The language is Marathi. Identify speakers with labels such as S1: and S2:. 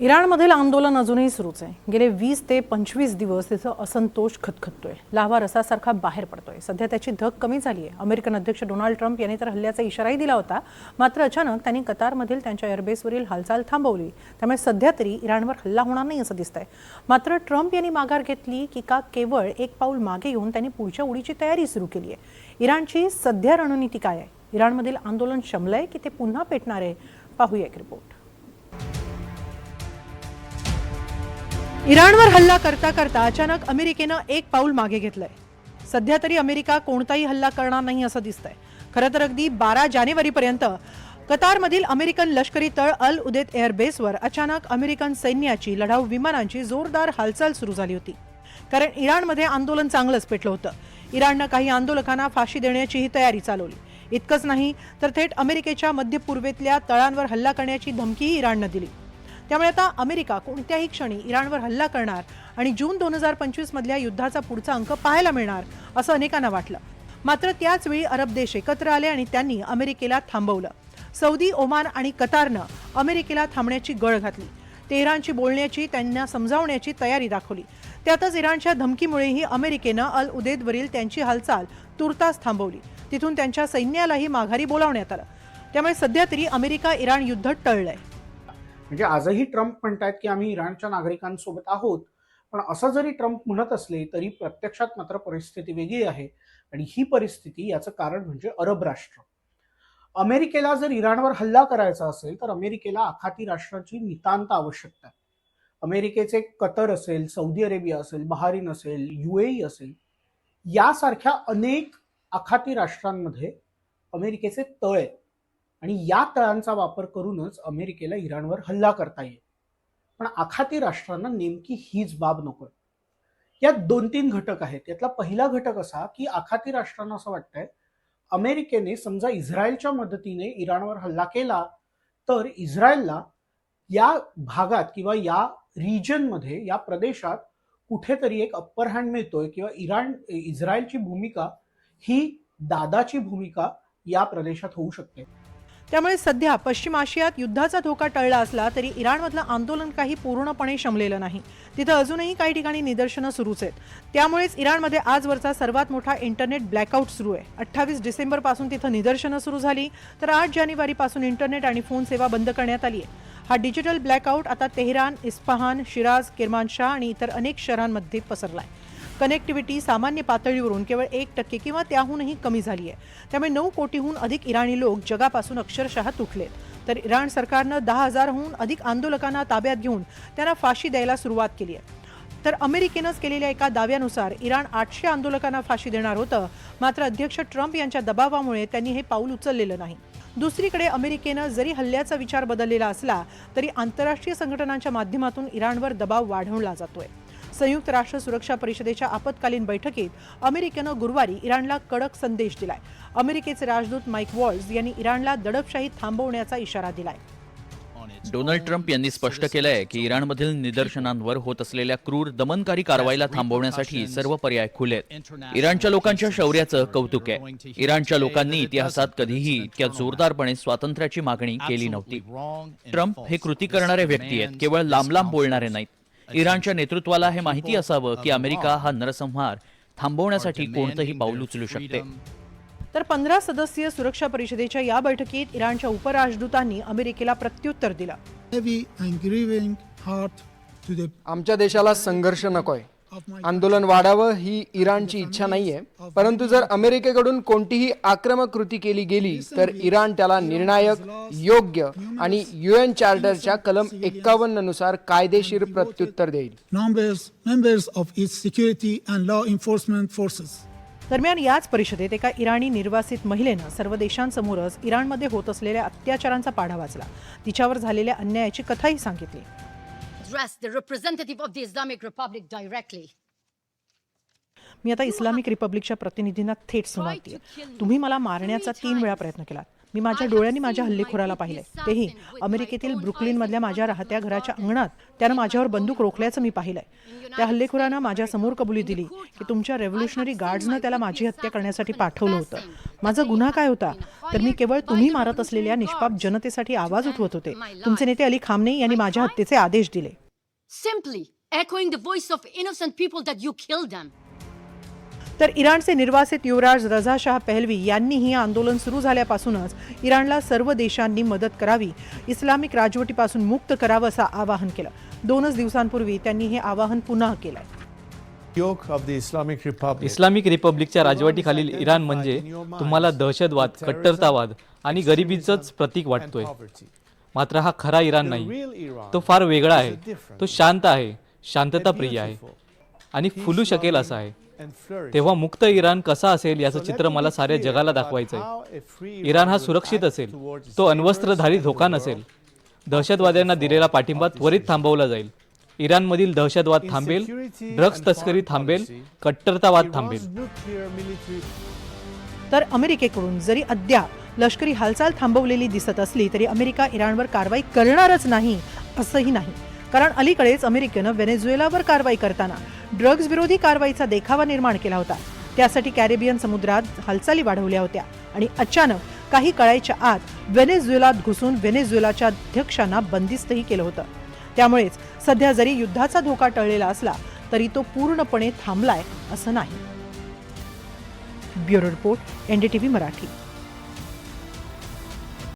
S1: इराणमधील आंदोलन अजूनही सुरूच आहे. गेले वीस ते पंचवीस दिवस तिथं असंतोष खतखततोय. लाव्हा रसासारखा बाहेर पडतोय. सध्या त्याची धग कमी झाली आहे. अमेरिकन अध्यक्ष डोनाल्ड ट्रम्प यांनी तर हल्ल्याचा इशाराही दिला होता. मात्र अचानक त्यांनी कतारमधील त्यांच्या एअरबेसवरील हालचाल थांबवली. त्यामुळे सध्या तरी इराणवर हल्ला होणार नाही असं दिसतंय. मात्र ट्रम्प यांनी माघार घेतली की का केवळ एक पाऊल मागे येऊन त्यांनी पुढच्या उडीची तयारी सुरू केली आहे. इराणची सध्या रणनीती काय आहे? इराणमधील आंदोलन शमलंय की ते पुन्हा पेटणार आहे? पाहूया एक रिपोर्ट इराणवर हल्ला करता करता अचानक अमेरिकेनं एक पाऊल मागे घेतलंय. सध्या तरी अमेरिका कोणताही हल्ला करणार नाही असं दिसतंय. खरं तर अगदी बारा जानेवारीपर्यंत कतारमधील अमेरिकन लष्करी तळ अल उदेत एअरबेसवर अचानक अमेरिकन सैन्याची लढाऊ विमानांची जोरदार हालचाल सुरू झाली होती. कारण इराणमध्ये आंदोलन चांगलंच पेटलं होतं. इराणनं काही आंदोलकांना फाशी देण्याचीही तयारी चालवली. इतकंच नाही तर थेट अमेरिकेच्या मध्य पूर्वेतल्या तळांवर हल्ला करण्याची धमकीही इराणनं दिली. त्यामुळे आता अमेरिका कोणत्याही क्षणी इराणवर हल्ला करणार आणि जून दोन हजार पंचवीस मधल्या युद्धाचा पुढचा अंक पाहायला मिळणार असं अनेकांना वाटलं. मात्र त्याचवेळी अरब देश एकत्र आले आणि त्यांनी अमेरिकेला थांबवलं. सौदी ओमान आणि कतारनं अमेरिकेला थांबण्याची गळ घातली. तेहरानची बोलण्याची त्यांना समजावण्याची तयारी दाखवली. त्यातच इराणच्या धमकीमुळेही अमेरिकेनं अल उदेदवरील त्यांची हालचाल तुर्तास थांबवली. तिथून त्यांच्या सैन्यालाही माघारी बोलावण्यात आलं. त्यामुळे सध्या तरी अमेरिका इराण युद्ध टळलंय.
S2: म्हणजे आजही ट्रम्प म्हणतायत की आम्ही इराणच्या नागरिकांसोबत आहोत पण असं जरी ट्रम्प म्हणत असले तरी प्रत्यक्षात मात्र परिस्थिती वेगळी आहे आणि ही परिस्थिती याचं कारण म्हणजे अरब राष्ट्र. अमेरिकेला जर इराणवर हल्ला करायचा असेल तर अमेरिकेला आखाती राष्ट्राची नितांत आवश्यकता आहे. अमेरिकेचे कतर असेल सौदी अरेबिया असेल बहारीन असेल युएई असेल यासारख्या अनेक आखाती राष्ट्रांमध्ये अमेरिकेचे तळ आहेत. आणि या तळांचा वापर करूनच अमेरिकेला इराणवर हल्ला करता येईल. पण आखाती राष्ट्रांना नेमकी हीच बाब नको यात दोन तीन घटक आहेत. यातला पहिला घटक असा की आखाती राष्ट्रांना असं वाटतंय अमेरिकेने समजा इस्रायलच्या मदतीने इराणवर हल्ला केला तर इस्रायलला या भागात किंवा या रिजनमध्ये या प्रदेशात कुठेतरी एक अप्पर हँड मिळतोय किंवा इराण इस्रायलची भूमिका ही दादाची भूमिका या प्रदेशात होऊ शकते.
S1: त्यामुळे सध्या पश्चिम आशियात युद्धाचा धोका टळला असला तरी इराणमधलं आंदोलन काही पूर्णपणे शमलेलं नाही. तिथं अजूनही काही ठिकाणी निदर्शनं सुरूच आहेत. त्यामुळेच इराणमध्ये आजवरचा सर्वात मोठा इंटरनेट ब्लॅकआउट सुरू आहे. अठ्ठावीस डिसेंबरपासून तिथं निदर्शनं सुरू झाली तर आठ जानेवारीपासून इंटरनेट आणि फोन सेवा बंद करण्यात आली आहे. हा डिजिटल ब्लॅकआउट आता तेहरान इस्फहान शिराज किरमानशाह आणि इतर अनेक शहरांमध्ये पसरला आहे कनेक्टिव्हिटी सामान्य पातळीवरून केवळ एक टक्के किंवा त्याहूनही कमी झाली आहे. त्यामुळे नऊ कोटीहून अधिक इराणी लोक जगापासून अक्षरशः तुटलेत. तर इराण सरकारनं दहा हजारहून अधिक आंदोलकांना ताब्यात घेऊन त्यांना फाशी द्यायला सुरुवात केली आहे. तर अमेरिकेनंच केलेल्या एका दाव्यानुसार इराण आठशे आंदोलकांना फाशी देणार होतं. मात्र अध्यक्ष ट्रम्प यांच्या दबावामुळे त्यांनी हे पाऊल उचललेलं नाही. दुसरीकडे अमेरिकेनं जरी हल्ल्याचा विचार बदललेला असला तरी आंतरराष्ट्रीय संघटनांच्या माध्यमातून इराणवर दबाव वाढवला जातोय. संयुक्त राष्ट्र सुरक्षा परिषदेच्या आपत्कालीन बैठकीत अमेरिकेनं गुरुवारी इराणला कडक संदेश दिलाय. अमेरिकेचे राजदूत माईक वॉल्स यांनी इराणला दडपशाही थांबवण्याचा इशारा दिलाय.
S3: डोनाल्ड ट्रम्प यांनी स्पष्ट केलंय की इराणमधील निदर्शनांवर होत असलेल्या क्रूर दमनकारी कारवाईला थांबवण्यासाठी सर्व पर्याय खुलेत इराणच्या लोकांच्या शौर्याचं कौतुक आहे. इराणच्या लोकांनी इतिहासात कधीही इतक्या जोरदारपणे स्वातंत्र्याची मागणी केली नव्हती. ट्रम्प हे कृती करणारे व्यक्ती आहेत केवळ लांब लांब बोलणारे नाहीत. इराणच्या नेतृत्वाला हे माहिती असावं की अमेरिका हा नरसंहार थांबवण्यासाठी कोणतंही पाऊल उचलू शकते.
S1: तर पंधरा सदस्यीय सुरक्षा परिषदेच्या या बैठकीत इराणच्या उपराजदूतांनी अमेरिकेला प्रत्युत्तर दिलं.
S4: आमच्या देशाला संघर्ष नकोय. आंदोलन वाढावं ही इराणची इच्छा नाहीये. परंतु जर अमेरिकेकडून कोणतीही आक्रमक कृती केली गेली तर इराण त्याला निर्णायक योग्य आणि युएन चार्टरच्या कलम एक्कावन्ननुसार कायदेशीर प्रत्युत्तर देईल.
S1: दरम्यान याच परिषदेत एका इराणी निर्वासित महिलेनं सर्व देशांसमोरच इराणमध्ये होत असलेल्या अत्याचारांचा पाढा वाचला. तिच्यावर झालेल्या अन्यायाची कथाही सांगितली.
S5: Address the representative of the Islamic Republic directly.
S1: मी आता इस्लामिक रिपब्लिकच्या प्रतिनिधींना थेट सुनावते तुम्ही मला मारण्याचा तीन वेळा प्रयत्न केलात मी माझ्या डोळ्यांनी माझ्या हल्लेखोराला पाहिलंय तेही अमेरिकेतील ब्रुकलिनमधल्या माझ्या राहत्या घराच्या अंगणात त्यानं माझ्यावर बंदूक रोखल्याचं मी पाहिलंय. त्या हल्लेखोरानं माझ्यासमोर कबुली दिली की तुमच्या रेव्होल्युशनरी गार्ड्सनं त्याला माझी हत्या करण्यासाठी पाठवलं होतं. माझा गुन्हा काय होता? तर मी केवळ तुम्ही मारत असलेल्या निष्पाप जनतेसाठी आवाज उठवत होते. तुमचे नेते अली खामने यांनी माझ्या हत्येचे आदेश दिले.
S5: Simply echoing the voice of innocent people that you killed them.
S1: तर इराणचे निर्वासित युवराज रझा शाह पहलवी यांनीही आंदोलन सुरू झाल्यापासूनच इराणला सर्व देशांनी मदत करावी इस्लामिक राजवटीपासून मुक्त करावं असं आवाहन केलं. दोनच दिवसांपूर्वी त्यांनी हे आवाहन पुन्हा
S6: Republic.
S7: इस्लामिक रिपब्लिकच्या राजवटीखालील इराण म्हणजे तुम्हाला दहशतवाद कट्टरतावाद आणि गरिबीचंच प्रतीक वाटतोय. मात्र हा खरा इराण नाही. तो फार वेगळा आहे. तो शांत आहे. शांतताप्रिय आहे. आणि फुलू शकेल असा आहे. तेव्हा मुक्त इराण कसा असेल याचं चित्र मला साऱ्या जगाला दाखवायचंय. इराण हा सुरक्षित असेल. तो अण्वस्त्रधारी धोका नसेल दहशतवाद्यांना दिलेला पाठिंबा त्वरित थांबवला जाईल. इराणमधील दहशतवाद थांबेल ड्रग्ज तस्करी थांबेल कट्टरतावाद थांबेल.
S1: तर अमेरिकेकडून जरी अद्याप लष्करी हालचाल थांबवलेली दिसत असली तरी अमेरिका इराणवर कारवाई करणारच नाही असंही नाही. कारण अलीकडेच अमेरिकेनं व्हेनेझुएलावर कारवाई करताना ड्रग्ज विरोधी कारवाईचा देखावा निर्माण केला होता. त्यासाठी कॅरेबियन समुद्रात हालचाली वाढवल्या होत्या आणि अचानक काही कळायच्या आत व्हेनेझुएलात घुसून व्हेनेझुएलाच्या अध्यक्षांना बंदिस्तही केलं होतं. त्यामुळेच सध्या जरी युद्धाचा धोका टळलेला असला तरी तो पूर्णपणे थांबलाय असं नाही. Bureau report NDTV Marathi.